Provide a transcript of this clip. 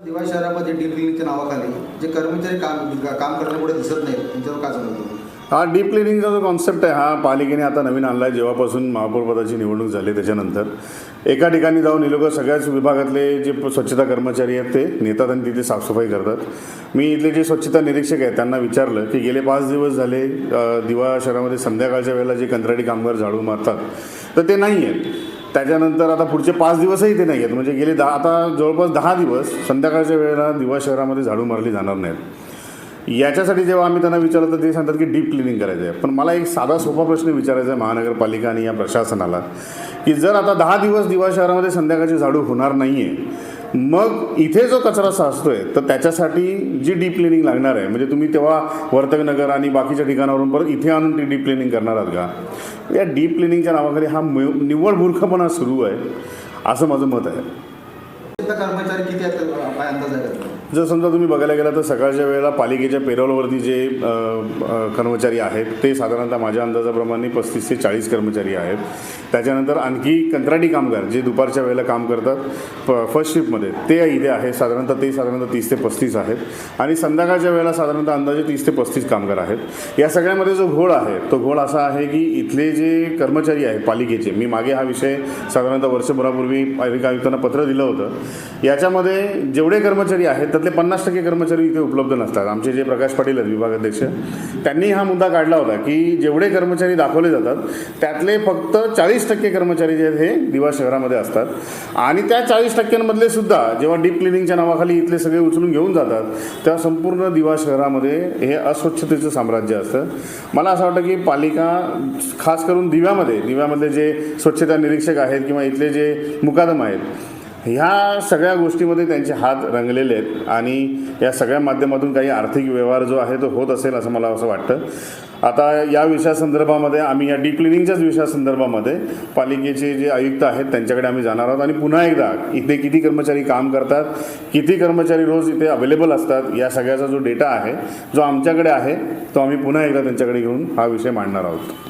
दिवा शहरामध्ये डीप क्लिनिकच्या नावाखाली जे कर्मचारी काम काम करण्यापुढे दिसत नाही त्यांच्यावर काय सांगतो हा डीप क्लिनिंगचा जो कॉन्सेप्ट आहे हा पालिकेने आता नवीन आणला आहे जेव्हापासून महापौरपदाची निवडणूक झाली त्याच्यानंतर एका ठिकाणी जाऊन हे लोक सगळ्याच विभागातले जे स्वच्छता कर्मचारी आहेत ते नेतात आणि तिथे साफसफाई करतात. मी इथले जे स्वच्छता निरीक्षक आहेत त्यांना विचारलं की गेले पाच दिवस झाले दिवा शहरामध्ये संध्याकाळच्या वेळेला जे कंत्राटी कामगार झाडू मारतात तर ते नाही आहेत त्याच्यानंतर आता पुढचे पाच दिवसही ते नाही आहेत म्हणजे गेले दहा आता जवळपास दहा दिवस संध्याकाळच्या वेळेला दिवा शहरामध्ये झाडू मारली जाणार नाहीत. याच्यासाठी जेव्हा आम्ही त्यांना विचारलं तर ते सांगतात की डीप क्लिनिंग करायचं आहे. पण मला एक साधा सोपा प्रश्न विचारायचा आहे महानगरपालिका आणि या प्रशासनाला की जर आता दहा दिवस दिवा शहरामध्ये संध्याकाळची झाडू होणार नाही आहे मग इथे जो कचरा साचतोय तर त्याच्यासाठी जी डीप क्लिनिंग लागणार आहे म्हणजे तुम्ही तेव्हा वर्तकनगर आणि बाकीच्या ठिकाणावरून परत इथे आणून ती डीप क्लिनिंग करणार आहात का? या डीप क्लिनिंगच्या नावाखाली हा निव्वळ मूर्खपणा सुरू आहे असं माझं मत आहे. कर्मचारी किती जर समजा तुम्ही बघायला गेला तर सकाळच्या वेळेला पालिकेच्या पेरोलवरती जे कर्मचारी आहेत ते साधारणतः माझ्या अंदाजाप्रमाणे पस्तीस ते चाळीस कर्मचारी आहेत. त्याच्यानंतर आणखी कंत्राटी कामगार जे दुपारच्या वेळेला काम करतात प फर्स्ट शिफ्टमध्ये ते इथे आहे साधारणतः ते साधारणतः तीस ते पस्तीस आहेत. आणि संध्याकाळच्या वेळेला साधारणतः अंदाजे तीस ते पस्तीस कामगार आहेत. या सगळ्यामध्ये जो घोळ आहे तो घोळ असा आहे की इथले जे कर्मचारी आहेत पालिकेचे मी मागे हा विषय साधारणतः वर्षभरापूर्वी पालिका आयुक्तांना पत्र दिलं होतं. याच्यामध्ये जेवढे कर्मचारी आहेत त्यातले पन्नास टक्के कर्मचारी इथे उपलब्ध नसतात. आमचे जे प्रकाश पाटील आहेत विभागाध्यक्ष त्यांनी हा मुद्दा काढला होता की जेवढे कर्मचारी दाखवले जातात त्यातले फक्त चाळीस टक्के कर्मचारी जे आहेत हे दिवा शहरामध्ये असतात. आणि त्या चाळीस टक्क्यांमधले सुद्धा जेव्हा डीप क्लिनिंगच्या नावाखाली इथले सगळे उचलून घेऊन जातात तेव्हा संपूर्ण दिवा शहरामध्ये हे अस्वच्छतेचं साम्राज्य असतं. मला असं वाटतं की पालिका खास करून दिव्यामध्ये दिव्यामधले जे स्वच्छता निरीक्षक आहेत किंवा इथले जे मुकादम आहेत ह्या सगळ्या गोष्टीमध्ये त्यांचे हात रंगलेले आहेत आणि या सगळ्या माध्यमातून काही आर्थिक व्यवहार जो आहे तो होत असेल असं मला असं वाटतं. आता या विषयासंदर्भामध्ये आम्ही या डीप क्लिनिंगच्याच विषयासंदर्भामध्ये पालिकेचे जे आयुक्त आहेत त्यांच्याकडे आम्ही जाणार आहोत आणि पुन्हा एकदा इथे किती कर्मचारी काम करतात किती कर्मचारी रोज इथे अवेलेबल असतात या सगळ्याचा जो डेटा आहे जो आमच्याकडे आहे तो आम्ही पुन्हा एकदा त्यांच्याकडे घेऊन हा विषय मांडणार आहोत.